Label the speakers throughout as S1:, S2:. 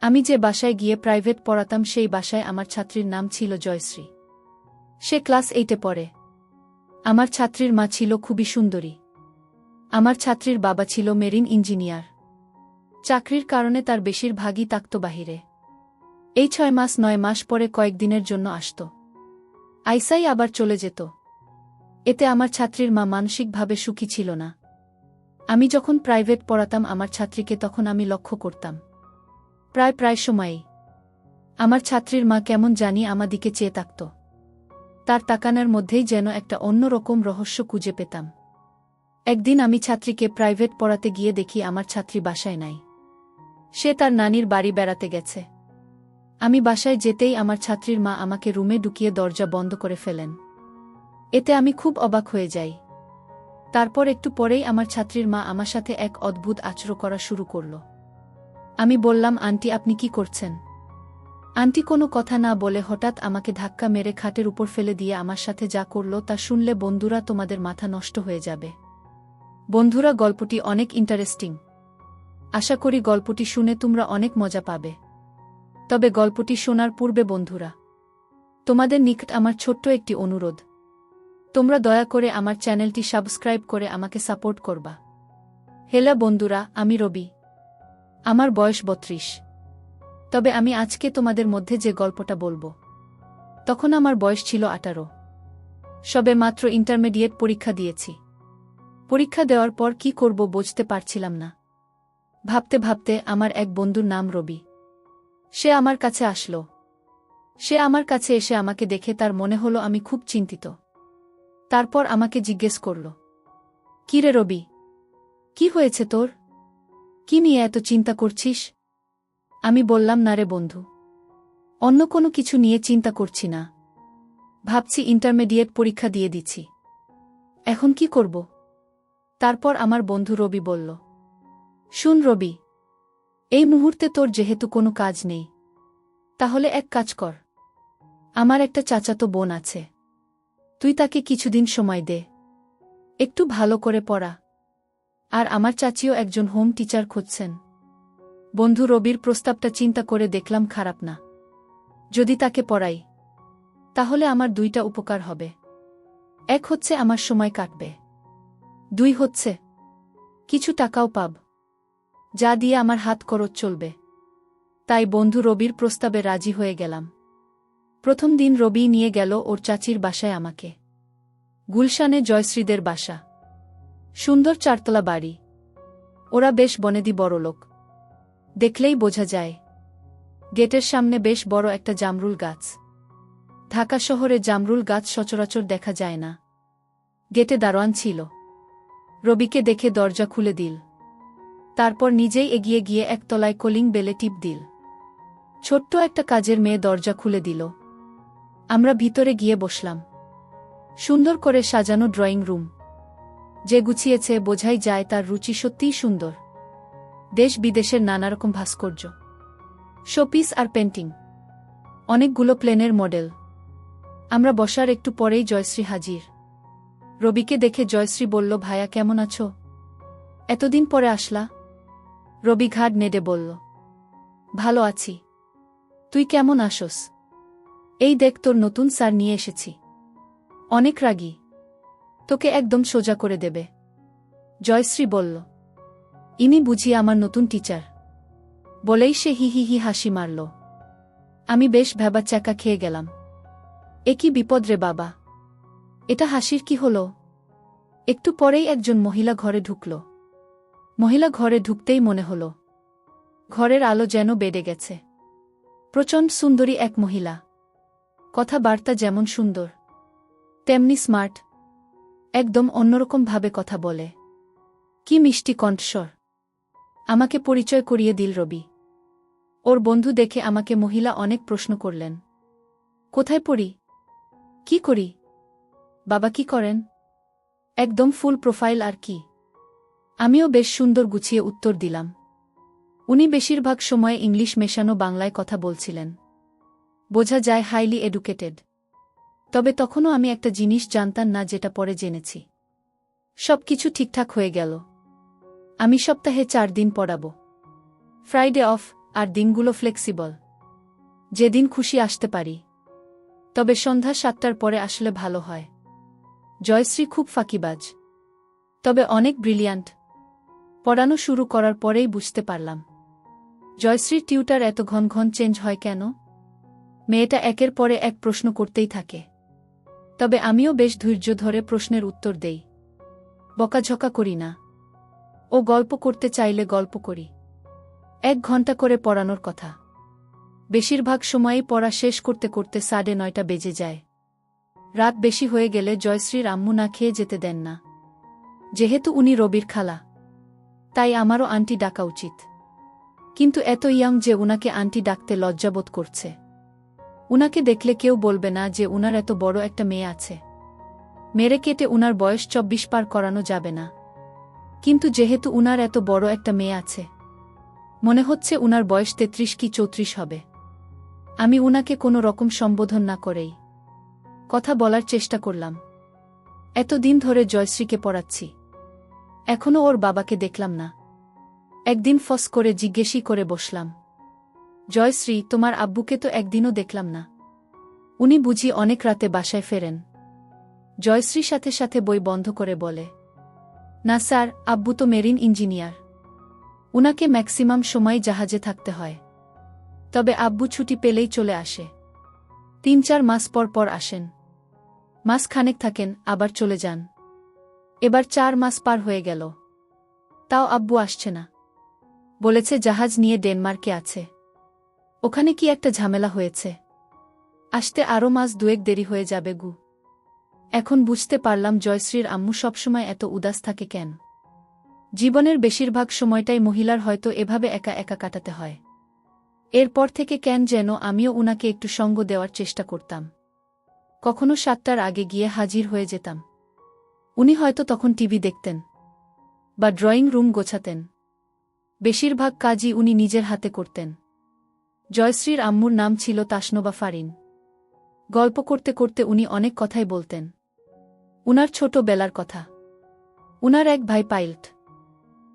S1: আমি যে বাসায় গিয়ে প্রাইভেট পড়াতাম সেই বাসায় আমার ছাত্রীর নাম ছিল জয়শ্রী। সে ক্লাস এইটে পড়ে। আমার ছাত্রীর মা ছিল খুবই সুন্দরী। আমার ছাত্রীর বাবা ছিল মেরিন ইঞ্জিনিয়ার। চাকরির কারণে তার বেশিরভাগই তাক্ত বাহিরে এই ছয় মাস নয় মাস পরে কয়েকদিনের জন্য আসত। আইসাই আবার চলে যেত। এতে আমার ছাত্রীর মা মানসিকভাবে সুখী ছিল না। আমি যখন প্রাইভেট পড়াতাম আমার ছাত্রীকে তখন আমি লক্ষ্য করতাম। প্রায় প্রায় সময়েই। আমার ছাত্রীর মা কেমন জানি আমাদিকে চেয়ে তাকত তার তাকানার মধ্যেই যেন একটা অন্যরকম রহস্য খুঁজে পেতাম। একদিন আমি ছাত্রীকে প্রাইভেট পড়াতে গিয়ে দেখি আমার ছাত্রী বাসায় নাই। সে তার নানির বাড়ি বেড়াতে গেছে। আমি বাসায় যেতেই আমার ছাত্রীর মা আমাকে রুমে ঢুকিয়ে দরজা বন্ধ করে ফেলেন। এতে আমি খুব অবাক হয়ে যাই। তারপর একটু পরেই আমার ছাত্রীর মা আমার সাথে এক অদ্ভুত আচরণ করা শুরু করল। আমি বললাম, আন্টি, আপনি কি করছেন? আন্টি কোনো কথা না বলে হঠাৎ আমাকে ধাক্কা মেরে খাটের উপর ফেলে দিয়ে আমার সাথে যা করল তা শুনলে বন্ধুরা তোমাদের মাথা নষ্ট হয়ে যাবে। বন্ধুরা, গল্পটি অনেক ইন্টারেস্টিং আশা করি গল্পটি শুনে তোমরা অনেক মজা পাবে। তবে গল্পটি শোনার পূর্বে বন্ধুরা, তোমাদের নিকট আমার ছোট্ট একটি অনুরোধ। তোমরা দয়া করে আমার চ্যানেলটি সাবস্ক্রাইব করে আমাকে সাপোর্ট করবা। হেলা বন্ধুরা, আমি রবি। আমার বয়স বত্রিশ। তবে আমি আজকে তোমাদের মধ্যে যে গল্পটা বলব। তখন আমার বয়স ছিল আঠারো। সবে মাত্র ইন্টারমিডিয়েট পরীক্ষা দিয়েছি। পরীক্ষা দেওয়ার পর কি করব বুঝতে পারছিলাম না। ভাবতে ভাবতে আমার এক বন্ধুর নাম রবি। সে আমার কাছে আসলো। সে আমার কাছে এসে আমাকে দেখে তার মনে হলো আমি খুব চিন্তিত। তারপর আমাকে জিজ্ঞেস করল, কি রে রবি? কি হয়েছে তোর? কি নিয়ে এত চিন্তা করছিস? আমি বললাম, না রে বন্ধু, অন্য কোনো কিছু নিয়ে চিন্তা করছি না। ভাবছি ইন্টারমিডিয়েট পরীক্ষা দিয়ে দিচ্ছি। এখন কি করব? তারপর আমার বন্ধু রবি বলল, শুন রবি, এই মুহূর্তে তোর যেহেতু কোনো কাজ নেই, তাহলে এক কাজ কর। আমার একটা চাচাতো বোন আছে। তুই তাকে কিছুদিন সময় দে। একটু ভালো করে পড়া। আর আমার চাচিও একজন হোম টিচার খুঁজছেন। বন্ধু রবির প্রস্তাবটা চিন্তা করে দেখলাম খারাপ না। যদি তাকে পড়াই, তাহলে আমার দুইটা উপকার হবে। এক হচ্ছে আমার সময় কাটবে। দুই হচ্ছে কিছু টাকাও পাব। যা দিয়ে আমার হাত খরচ চলবে। তাই বন্ধু রবির প্রস্তাবে রাজি হয়ে গেলাম। প্রথম দিন রবি নিয়ে গেল ওর চাচির বাসায় আমাকে। গুলশানে জয়শ্রীদের বাসা। সুন্দর চারতলা বাড়ি। ওরা বেশ বনেদি বড়লোক দেখলেই বোঝা যায়। গেটের সামনে বেশ বড় একটা জামরুল গাছ। ঢাকা শহরে জামরুল গাছ সচরাচর দেখা যায় না। গেটে দারোয়ান ছিল। রবিকে দেখে দরজা খুলে দিল। তারপর নিজেই এগিয়ে গিয়ে একতলায় কলিং বেলে টিপ দিল। ছোট্ট একটা কাজের মেয়ে দরজা খুলে দিল। আমরা ভিতরে গিয়ে বসলাম। সুন্দর করে সাজানো ড্রয়িং রুম। যে গুছিয়েছে বোঝাই যায় তার রুচি সত্যিই সুন্দর। দেশ বিদেশের নানারকম ভাস্কর্য। শোপিস আর পেন্টিং। অনেকগুলো প্লেনের মডেল। আমরা বসার একটু পরেই জয়শ্রী হাজির। রবিকে দেখে জয়শ্রী বলল, ভায়া, কেমন আছো? এতদিন পরে আসলা? রবি ঘাট নেডে বলল, ভালো আছি। তুই কেমন আসোস? এই দেখ, তোর নতুন স্যার নিয়ে এসেছি। অনেক রাগী। তোকে একদম সোজা করে দেবে। জয়শ্রী বলল, ইনি বুঝি আমার নতুন টিচার। বলেই সে হি হি হি হাসি মারল। আমি বেশ ভেবা চাকা খেয়ে গেলাম। এ কি বিপদ রে বাবা। এটা হাসির কি হল? একটু পরেই একজন মহিলা ঘরে ঢুকল। মহিলা ঘরে ঢুকতেই মনে হল, ঘরের আলো যেন বেড়ে গেছে। প্রচণ্ড সুন্দরী এক মহিলা। কথাবার্তা যেমন সুন্দর, তেমনি স্মার্ট। একদম অন্যরকমভাবে কথা বলে। কি মিষ্টি কণ্ঠস্বর। আমাকে পরিচয় করিয়ে দিল রবি। ওর বন্ধু দেখে আমাকে মহিলা অনেক প্রশ্ন করলেন। কোথায় পড়ি? কি করি? বাবা কি করেন? একদম ফুল প্রোফাইল আর কি? আমিও বেশ সুন্দর গুছিয়ে উত্তর দিলাম। উনি বেশিরভাগ সময়ে ইংলিশ মেশানো বাংলায় কথা বলছিলেন। বোঝা যায় হাইলি এডুকেটেড। তবে তখনও আমি একটা জিনিস জানতাম না যেটা পরে জেনেছি। সব কিছু ঠিকঠাক হয়ে গেল। আমি সপ্তাহে চার দিন পড়াব। ফ্রাইডে অফ, আর দিনগুলো ফ্লেক্সিবল। যেদিন খুশি আসতে পারি। তবে সন্ধ্যা সাতটার পরে আসলে ভালো হয়। জয়শ্রী খুব ফাঁকিবাজ। তবে অনেক ব্রিলিয়ান্ট। পড়ানো শুরু করার পরেই বুঝতে পারলাম। জয়শ্রীর টিউটার এত ঘন ঘন চেঞ্জ হয় কেন? মেয়েটা একের পরে এক প্রশ্ন করতেই থাকে। তবে আমিও বেশ ধৈর্য ধরে প্রশ্নের উত্তর দেই। বকাঝকা করি না। ও গল্প করতে চাইলে গল্প করি। এক ঘণ্টা করে পড়ানোর কথা। বেশিরভাগ সময়ই পড়া শেষ করতে করতে সাড়ে নয়টা বেজে যায়। রাত বেশি হয়ে গেলে জয়শ্রীর আম্মু না খেয়ে যেতে দেন না। যেহেতু উনি রবির খালা। তাই আমারও আন্টি ডাকা উচিত। কিন্তু এত ইয়াং যে উনাকে আন্টি ডাকতে লজ্জাবোধ করছে। উনাকে দেখলে কেউ বলবে না যে উনার এত বড় একটা মেয়ে আছে। মেরে কেটে উনার বয়স চব্বিশ পার করানো যাবে না। কিন্তু যেহেতু উনার এত বড় একটা মেয়ে আছে, মনে হচ্ছে উনার বয়স তেত্রিশ কি চৌত্রিশ হবে। আমি উনাকে কোনো রকম সম্বোধন না করেই কথা বলার চেষ্টা করলাম। এতদিন ধরে জয়শ্রীকে পড়াচ্ছি। এখনও ওর বাবাকে দেখলাম না। একদিন ফস করে জিজ্ঞেসই করে বসলাম। জয়শ্রী তোমার আব্বুকে তো একদিনও দেখলাম না। উনি বুঝি অনেক রাতে বাসায় ফেরেন। জয়শ্রী সাথে সাথে বই বন্ধ করে বলে, না স্যার, আব্বু তো মেরিন ইঞ্জিনিয়ার। উনাকে ম্যাক্সিমাম সময় জাহাজে থাকতে হয়। তবে আব্বু ছুটি পেলেই চলে আসে। তিন চার মাস পর পর আসেন। মাস খানেক থাকেন, আবার চলে যান। এবার চার মাস পার হয়ে গেল। তাও আব্বু আসছে না। বলেছে জাহাজ নিয়ে ডেনমার্কে আছে। ওখানে কি একটা ঝামেলা হয়েছে? আসতে আরও মাস দুয়েক দেরি হয়ে যাবে গু। এখন বুঝতে পারলাম জয়শ্রীর আম্মু সবসময় এত উদাস থাকে কেন। জীবনের বেশিরভাগ সময়টাই মহিলার হয়তো এভাবে একা একা কাটাতে হয়। এরপর থেকে কেন যেন আমিও উনাকে একটু সঙ্গ দেওয়ার চেষ্টা করতাম। কখনো সাতটার আগে গিয়ে হাজির হয়ে যেতাম। উনি হয়তো তখন টিভি দেখতেন বা ড্রয়িং রুম গোছাতেন। বেশিরভাগ কাজই উনি নিজের হাতে করতেন। জয়শ্রীর আম্মুর নাম ছিল তাসনোবা ফারিন। গল্প করতে করতে উনি অনেক কথাই বলতেন। উনার ছোট বেলার কথা। উনার এক ভাই পাইলট।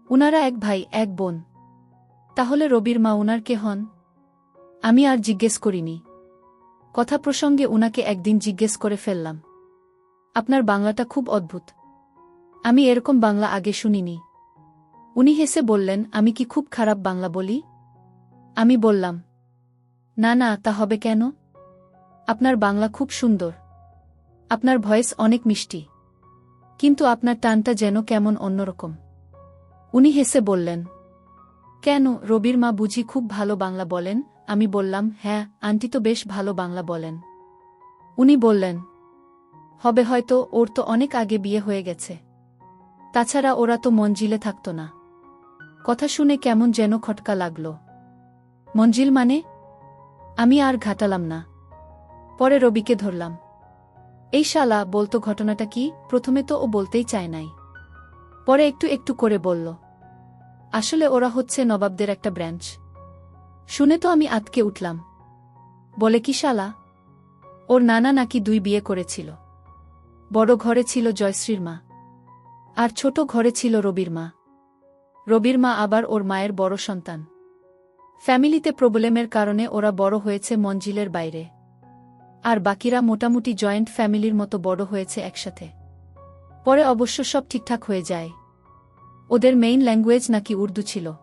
S1: উনারা এক ভাই, এক বোন। তাহলে রবির মা উনার কে হন? আমি আর জিজ্ঞেস করিনি। কথা প্রসঙ্গে উনাকে একদিন জিজ্ঞেস করে ফেললাম। আপনার বাংলাটা খুব অদ্ভুত। আমি এরকম বাংলা আগে শুনিনি। উনি হেসে বললেন, আমি কি খুব খারাপ বাংলা বলি? আমি বললাম না না, তা হবে কেন? আপনার বাংলা খুব সুন্দর। আপনার ভয়েস অনেক মিষ্টি। কিন্তু আপনার টানটা যেন কেমন অন্যরকম। উনি হেসে বললেন, কেন, রবির মা বুঝি খুব ভালো বাংলা বলেন? আমি বললাম হ্যাঁ আন্টি তো বেশ ভালো বাংলা বলেন। উনি বললেন, হবে হয়তো, ওর তো অনেক আগে বিয়ে হয়ে গেছে। তাছাড়া ওরা তো মঞ্জিলে থাকত না। কথা শুনে কেমন যেন খটকা লাগল। মঞ্জিল মানে? আমি আর ঘাটালাম না। পরে রবিকে ধরলাম। এই শালা বলতো ঘটনাটা কি? প্রথমে তো ও বলতেই চায় নাই। পরে একটু একটু করে বলল, আসলে ওরা হচ্ছে নবাবদের একটা ব্রাঞ্চ। শুনে তো আমি আতকে উঠলাম। বলে, কি শালা? ওর নানা নাকি দুই বিয়ে করেছিল। বড় ঘরে ছিল জয়শ্রীর মা, আর ছোট ঘরে ছিল রবির মা। রবির মা আবার ওর মায়ের বড় সন্তান। ফ্যামিলিতে প্রবলেমের কারণে ওরা বড় হয়েছে মঞ্জিলের বাইরে। আর বাকিরা মোটামুটি জয়েন্ট ফ্যামিলির মতো বড় হয়েছে একসাথে। পরে অবশ্য সব ঠিকঠাক হয়ে যায়। ওদের মেইন ল্যাঙ্গুয়েজ নাকি উর্দু ছিল।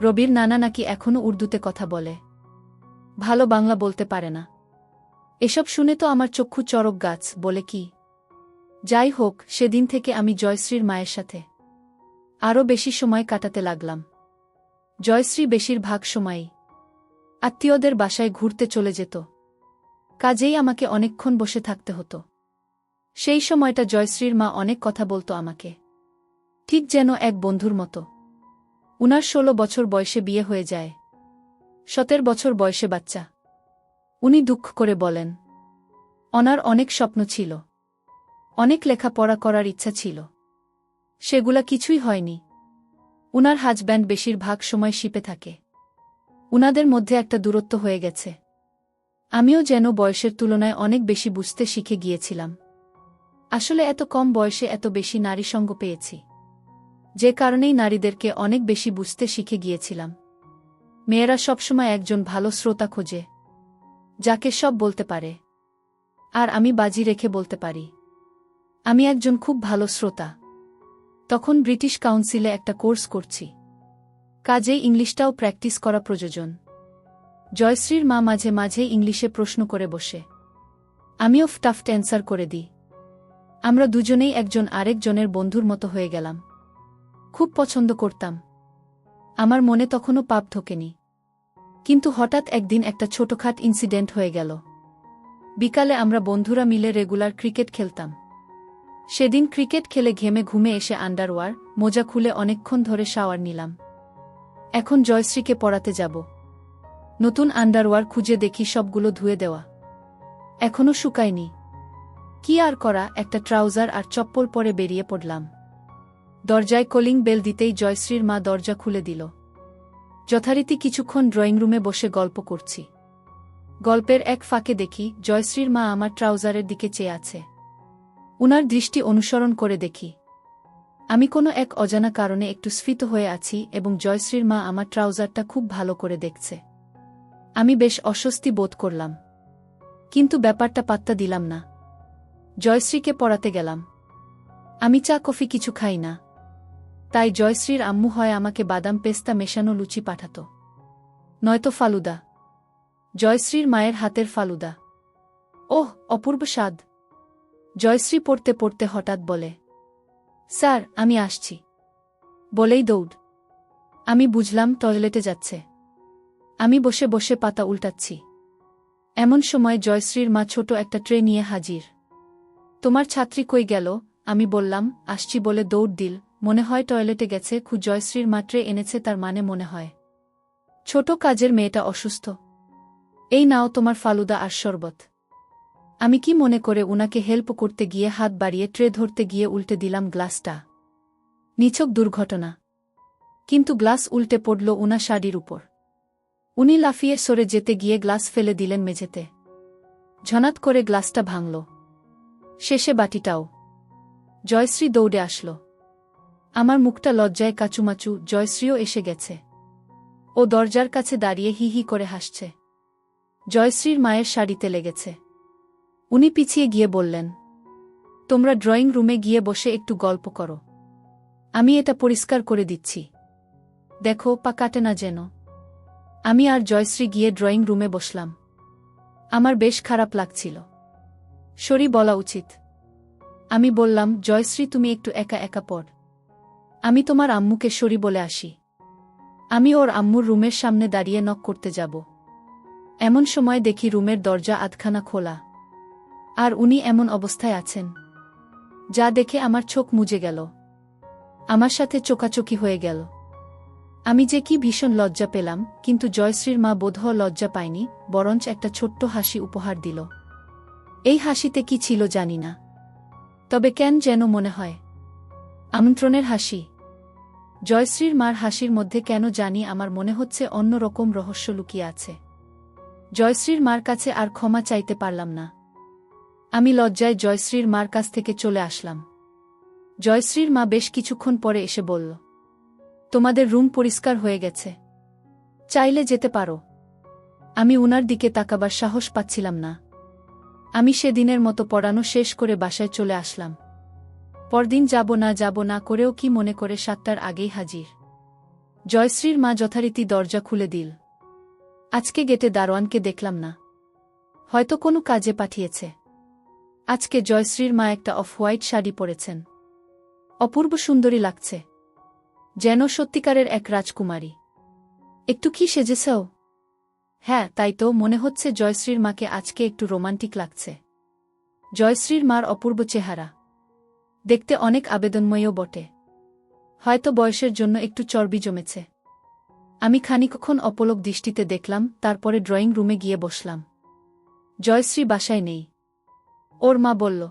S1: রবির নানা নাকি এখনও উর্দুতে কথা বলে। ভালো বাংলা বলতে পারে না। এসব শুনে তো আমার চক্ষু চরক গাছ, বলে কি? যাই হোক, সেদিন থেকে আমি জয়শ্রীর মায়ের সাথে। আরও বেশি সময় কাটাতে লাগলাম। জয়শ্রী বেশিরভাগ সময়ই আত্মীয়দের বাসায় ঘুরতে চলে যেত। কাজেই আমাকে অনেকক্ষণ বসে থাকতে হতো। সেই সময়টা জয়শ্রীর মা অনেক কথা বলতো আমাকে। ঠিক যেন এক বন্ধুর মতো। উনার ষোলো বছর বয়সে বিয়ে হয়ে যায়। সতের বছর বয়সে বাচ্চা। উনি দুঃখ করে বলেন, অনার অনেক স্বপ্ন ছিল। অনেক লেখাপড়া করার ইচ্ছা ছিল। সেগুলা কিছুই হয়নি। উনার হাজব্যান্ড বেশিরভাগ সময় শিপে থাকে। উনাদের মধ্যে একটা দূরত্ব হয়ে গেছে। আমিও যেন বয়সের তুলনায় অনেক বেশি বুঝতে শিখে গিয়েছিলাম। আসলে এত কম বয়সে এত বেশি নারী সঙ্গ পেয়েছি। যে কারণেই নারীদেরকে অনেক বেশি বুঝতে শিখে গিয়েছিলাম। মেয়েরা সবসময় একজন ভালো শ্রোতা খোঁজে, যাকে সব বলতে পারে। আর আমি বাজি রেখে বলতে পারি। আমি একজন খুব ভালো শ্রোতা। তখন ব্রিটিশ কাউন্সিলে একটা কোর্স করছি। কাজেই ইংলিশটাও প্র্যাকটিস করা প্রয়োজন। জয়শ্রীর মা মাঝে মাঝে ইংলিশে প্রশ্ন করে বসে। আমিও টাফট অ্যান্সার করে দিই। আমরা দুজনেই একজন আরেকজনের বন্ধুর মতো হয়ে গেলাম। খুব পছন্দ করতাম। আমার মনে তখনও পাপ ঢোকেনি। কিন্তু হঠাৎ একদিন একটা ছোটখাট ইনসিডেন্ট হয়ে গেল। বিকালে আমরা বন্ধুরা মিলে রেগুলার ক্রিকেট খেলতাম। সেদিন ক্রিকেট খেলে ঘেমে ঘুমে এসে আন্ডারওয়ার, মোজা খুলে অনেকক্ষণ ধরে শাওয়ার নিলাম। এখন জয়শ্রীকে পড়াতে যাব। নতুন আন্ডারওয়ার খুঁজে দেখি সবগুলো ধুয়ে দেওয়া। এখনও শুকায়নি। কি আর করা, একটা ট্রাউজার আর চপ্পল পরে বেরিয়ে পড়লাম। দরজায় কলিং বেল দিতেই জয়শ্রীর মা দরজা খুলে দিল। যথারীতি কিছুক্ষণ ড্রয়িং রুমে বসে গল্প করছি। গল্পের এক ফাঁকে দেখি, জয়শ্রীর মা আমার ট্রাউজারের দিকে চেয়ে আছে। উনার দৃষ্টি অনুসরণ করে দেখি। আমি কোনো এক অজানা কারণে একটু স্ফীত হয়ে আছি এবং জয়শ্রীর মা আমার ট্রাউজারটা খুব ভালো করে দেখছে। আমি বেশ অস্বস্তি বোধ করলাম। কিন্তু ব্যাপারটা পাত্তা দিলাম না। জয়শ্রীকে পড়াতে গেলাম। আমি চা, কফি কিছু খাই না। তাই জয়শ্রীর আম্মু হয় আমাকে বাদাম পেস্তা মেশানো লুচি পাঠাত। নয়তো ফালুদা। জয়শ্রীর মায়ের হাতের ফালুদা। ওহ, অপূর্ব স্বাদ। জয়শ্রী পড়তে পড়তে হঠাৎ বলে, স্যার, আমি আসছি। বলেই দৌড়। আমি বুঝলাম টয়লেটে যাচ্ছে। আমি বসে বসে পাতা উল্টাচ্ছি। এমন সময় জয়শ্রীর মা ছোট একটা ট্রে নিয়ে হাজির। তোমার ছাত্রী কই গেল? আমি বললাম, আসছি বলে দৌড় দিল। মনে হয় টয়লেটে গেছে, খু জয়শ্রীর মা ট্রে এনেছে, তার মানে মনে হয়। ছোট কাজের মেয়েটা অসুস্থ। এই নাও তোমার ফালুদা আর শরবত। আমি কি মনে করে উনাকে হেল্প করতে গিয়ে হাত বাড়িয়ে ট্রে ধরতে গিয়ে উল্টে দিলাম গ্লাসটা? নিছক দুর্ঘটনা। কিন্তু গ্লাস উল্টে পড়ল উনা শাড়ির উপর। উনি লাফিয়ে সরে যেতে গিয়ে গ্লাস ফেলে দিলেন মেঝেতে। ঝনাত করে গ্লাসটা ভাঙল। শেষে বাটিটাও। জয়শ্রী দৌড়ে আসল। আমার মুখটা লজ্জায় কাচুমাচু, জয়শ্রীও এসে গেছে। ও দরজার কাছে দাঁড়িয়ে হি হি করে হাসছে। জয়শ্রীর মায়ের শাড়িতে লেগেছে। উনি পিছিয়ে গিয়ে বললেন, তোমরা ড্রয়িং রুমে গিয়ে বসে একটু গল্প করো। আমি এটা পরিষ্কার করে দিচ্ছি। দেখো পা কাটে না যেন। আমি আর জয়শ্রী গিয়ে ড্রয়িং রুমে বসলাম। আমার বেশ খারাপ লাগছিল। সরি, বলা উচিত। আমি বললাম, জয়শ্রী, তুমি একটু একা একা পড়। আমি তোমার আম্মুকে সরি বলে আসি। আমি ওর আম্মুর রুমের সামনে দাঁড়িয়ে নক করতে যাব। এমন সময় দেখি রুমের দরজা আধখানা খোলা। আর উনি এমন অবস্থায় আছেন, যা দেখে আমার চোখ মুজে গেল। আমার সাথে চোকাচোকি হয়ে গেল। আমি যে কি ভীষণ লজ্জা পেলাম, কিন্তু জয়শ্রীর মা বোধহ লজ্জা পায়নি, বরঞ্চ একটা ছোট্ট হাসি উপহার দিল। এই হাসিতে কি ছিল জানি না। তবে কেন যেন মনে হয়। আমন্ত্রণের হাসি। জয়শ্রীর মার হাসির মধ্যে কেন জানি আমার মনে হচ্ছে অন্য রকম রহস্য লুকিয়ে আছে। জয়শ্রীর মার কাছে আর ক্ষমা চাইতে পারলাম না। আমি লজ্জায় জয়শ্রীর মার কাছ থেকে চলে আসলাম। জয়শ্রীর মা বেশ কিছুক্ষণ পরে এসে বলল, তোমাদের রুম পরিষ্কার হয়ে গেছে। চাইলে যেতে পারো। আমি উনার দিকে তাকাবার সাহস পাচ্ছিলাম না। আমি সেদিনের মতো পড়ানো শেষ করে বাসায় চলে আসলাম। পরদিন যাব না যাব না করেও কি মনে করে সাতটার আগেই হাজির। জয়শ্রীর মা যথারীতি দরজা খুলে দিল। আজকে গেটে দারোয়ানকে দেখলাম না। হয়তো কোনো কাজে পাঠিয়েছে। আজকে জয়শ্রীর মা একটা অফ হোয়াইট শাড়ি পরেছেন। অপূর্ব সুন্দরী লাগছে। যেন সত্যিকারের এক রাজকুমারী। একটু কি সেজেছেও হ্যাঁ তাই তো, মনে হচ্ছে জয়শ্রীর মাকে আজকে একটু রোমান্টিক লাগছে। জয়শ্রীর মার অপূর্ব চেহারা। দেখতে অনেক আবেদনময়ও বটে। হয়তো বয়সের জন্য একটু চর্বি জমেছে। আমি খানিকক্ষণ অপলক দৃষ্টিতে দেখলাম, তারপরে ড্রয়িং রুমে গিয়ে বসলাম। জয়শ্রী বাসায় নেই। ওর মা বলল,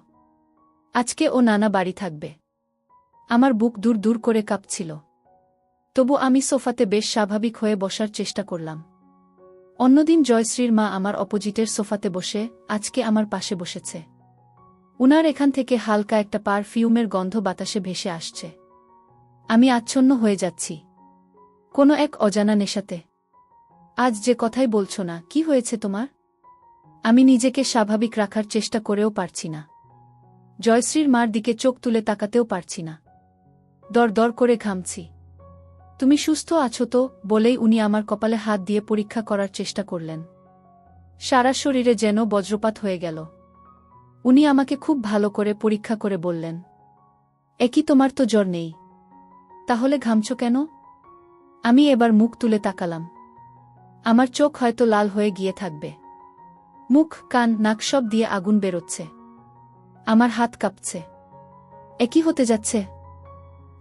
S1: আজকে ও নানা বাড়ি থাকবে। আমার বুক দূর দূর করে কাঁপছিল। তবু আমি সোফাতে বেশ স্বাভাবিক হয়ে বসার চেষ্টা করলাম। অন্যদিন জয়শ্রীর মা আমার অপোজিটের সোফাতে বসে আজকে আমার পাশে বসেছে। উনার এখান থেকে হালকা একটা পারফিউমের গন্ধ বাতাসে ভেসে আসছে। আমি আচ্ছন্ন হয়ে যাচ্ছি। কোনো এক অজানা নেশাতে। আজ যে কথাই বলছো না, কি হয়েছে তোমার? আমি নিজেকে স্বাভাবিক রাখার চেষ্টা করেও পারছি না। জয়শ্রীর মার দিকে চোখ তুলে তাকাতেও পারছি না। দর দর করে ঘামছি। তুমি সুস্থ আছো তো, বলেই উনি আমার কপালে হাত দিয়ে পরীক্ষা করার চেষ্টা করলেন। সারা শরীরে যেন বজ্রপাত হয়ে গেল। উনি আমাকে খুব ভালো করে পরীক্ষা করে বললেন একই তোমার তো জ্বর নেই। তাহলে ঘামছ কেন? আমি এবার মুখ তুলে তাকালাম। আমার চোখ হয়তো লাল হয়ে গিয়ে থাকবে। মুখ, কান, নাক সব দিয়ে আগুন বেরোচ্ছে। আমার হাত কাঁপছে। একই হতে যাচ্ছে।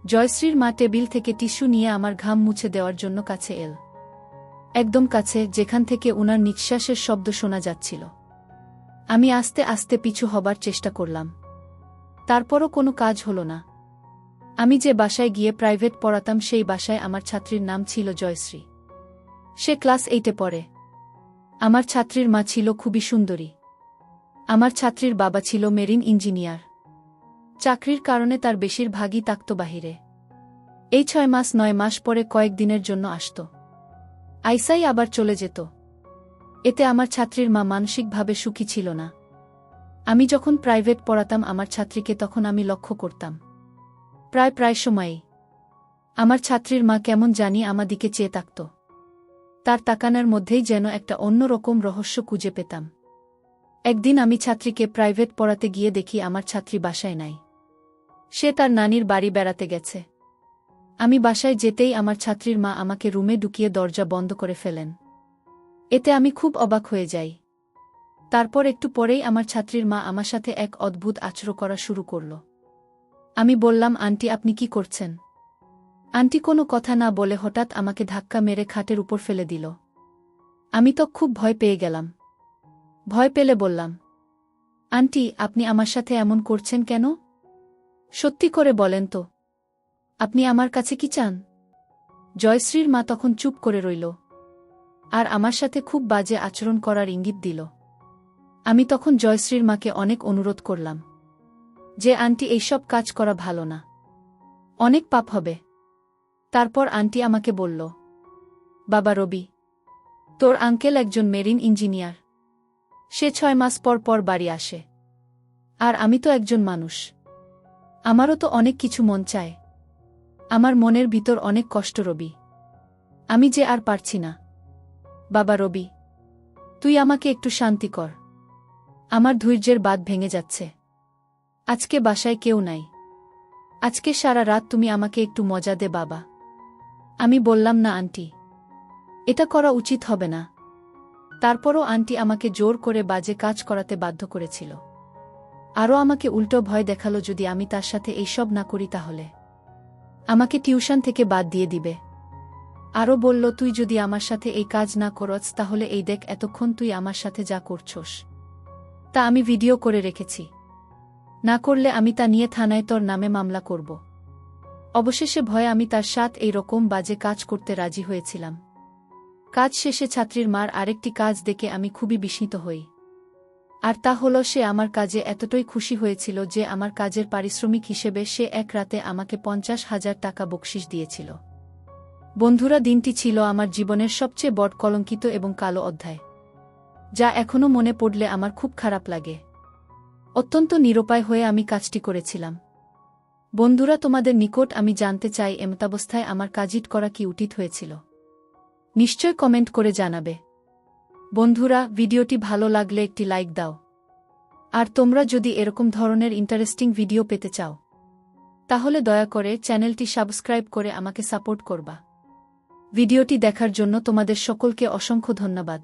S1: জয়শ্রীর মা টেবিল থেকে টিস্যু নিয়ে আমার ঘাম মুছে দেওয়ার জন্য কাছে এল। একদম কাছে, যেখান থেকে উনার নিঃশ্বাসের শব্দ শোনা যাচ্ছিল। আমি আস্তে আস্তে পিছু হবার চেষ্টা করলাম। তারপরও কোনো কাজ হল না। আমি যে বাসায় গিয়ে প্রাইভেট পড়াতাম সেই বাসায় আমার ছাত্রীর নাম ছিল জয়শ্রী। সে ক্লাস এইটে পড়ে। আমার ছাত্রীর মা ছিল খুবই সুন্দরী। আমার ছাত্রীর বাবা ছিল মেরিন ইঞ্জিনিয়ার। চাকরির কারণে তার বেশিরভাগই তাক্ত বাহিরে এই ছয় মাস নয় মাস পরে কয়েকদিনের জন্য আসত। আইসাই আবার চলে যেত। এতে আমার ছাত্রীর মা মানসিকভাবে সুখী ছিল না। আমি যখন প্রাইভেট পড়াতাম, আমার ছাত্রীকে তখন আমি লক্ষ্য করতাম। প্রায় প্রায় সময়ই। আমার ছাত্রীর মা কেমন জানি আমাদিকে চেয়ে তাকত তার তাকানার মধ্যেই যেন একটা অন্যরকম রহস্য খুঁজে পেতাম। একদিন আমি ছাত্রীকে প্রাইভেট পড়াতে গিয়ে দেখি আমার ছাত্রী বাসায় নাই। সে তার নানির বাড়ি বেড়াতে গেছে। আমি বাসায় যেতেই আমার ছাত্রীর মা আমাকে রুমে ঢুকিয়ে দরজা বন্ধ করে ফেলেন। এতে আমি খুব অবাক হয়ে যাই। তারপর একটু পরেই আমার ছাত্রীর মা আমার সাথে এক অদ্ভুত আচরণ করা শুরু করল। আমি বললাম, আন্টি, আপনি কি করছেন? আন্টি কোনো কথা না বলে হঠাৎ আমাকে ধাক্কা মেরে খাটের উপর ফেলে দিল। আমি তো খুব ভয় পেয়ে গেলাম। ভয় পেলে বললাম, আন্টি, আপনি আমার সাথে এমন করছেন কেন? সত্যি করে বলেন তো। আপনি আমার কাছে কি চান? জয়শ্রীর মা তখন চুপ করে রইল আর আমার সাথে খুব বাজে আচরণ করার ইঙ্গিত দিল। আমি তখন জয়শ্রীর মাকে অনেক অনুরোধ করলাম যে, আন্টি, এইসব কাজ করা ভালো না। অনেক পাপ হবে। তারপর আন্টি আমাকে বলল, বাবা রবি, তোর আঙ্কেল একজন মেরিন ইঞ্জিনিয়ার। সে ছয় মাস পর পর বাড়ি আসে। আর আমি তো একজন মানুষ। আমারও তো অনেক কিছু মন চায়। আমার মনের ভিতর অনেক কষ্ট রবি। আমি যে আর পারছি না। বাবা রবি, তুই আমাকে একটু শান্তি কর। আমার ধৈর্যের বাদ ভেঙে যাচ্ছে। আজকে বাসায় কেউ নাই। আজকে সারা রাত তুমি আমাকে একটু মজা দে বাবা। আমি বললাম, না, আন্টি। এটা করা উচিত হবে না। তারপরও আন্টি আমাকে জোর করে বাজে কাজ করাতে বাধ্য করেছিল। আরও আমাকে উল্টো ভয় দেখাল, যদি আমি তার সাথে এইসব না করি তাহলে? আমাকে টিউশন থেকে বাদ দিয়ে দিবে। আরও বলল, তুই যদি আমার সাথে এই কাজ না করছ তাহলে এই দেখ, এতক্ষণ তুই আমার সাথে যা করছস। তা আমি ভিডিও করে রেখেছি। না করলে আমি তা নিয়ে থানায় তোর নামে মামলা করব। অবশেষে ভয়ে আমি তার সাথ এই রকম বাজে কাজ করতে রাজি হয়েছিলাম। কাজ শেষে ছাত্রীর মার আরেকটি কাজ দেখে আমি খুবই বিস্মিত হই। আর তা হল সে আমার কাজে এতটাই খুশি হয়েছিল যে আমার কাজের পারিশ্রমিক হিসেবে সে এক রাতে আমাকে পঞ্চাশ হাজার টাকা বকশিস দিয়েছিল। বন্ধুরা, দিনটি ছিল আমার জীবনের সবচেয়ে বড় কলঙ্কিত এবং কালো অধ্যায়। যা এখনও মনে পড়লে আমার খুব খারাপ লাগে। অত্যন্ত নিরুপায় হয়ে আমি কাজটি করেছিলাম। বন্ধুরা, তোমাদের নিকট আমি জানতে চাই, এমতাবস্থায় আমার কাজিট করা কি উচিত হয়েছিল? নিশ্চয় কমেন্ট করে জানাবে। বন্ধুরা, ভিডিওটি ভালো লাগলে একটি লাইক দাও। আর তোমরা যদি এরকম ধরনের ইন্টারেস্টিং ভিডিও পেতে চাও, তাহলে দয়া করে চ্যানেলটি সাবস্ক্রাইব করে আমাকে সাপোর্ট করবা। ভিডিওটি দেখার জন্য তোমাদের সকলকে অসংখ্য ধন্যবাদ।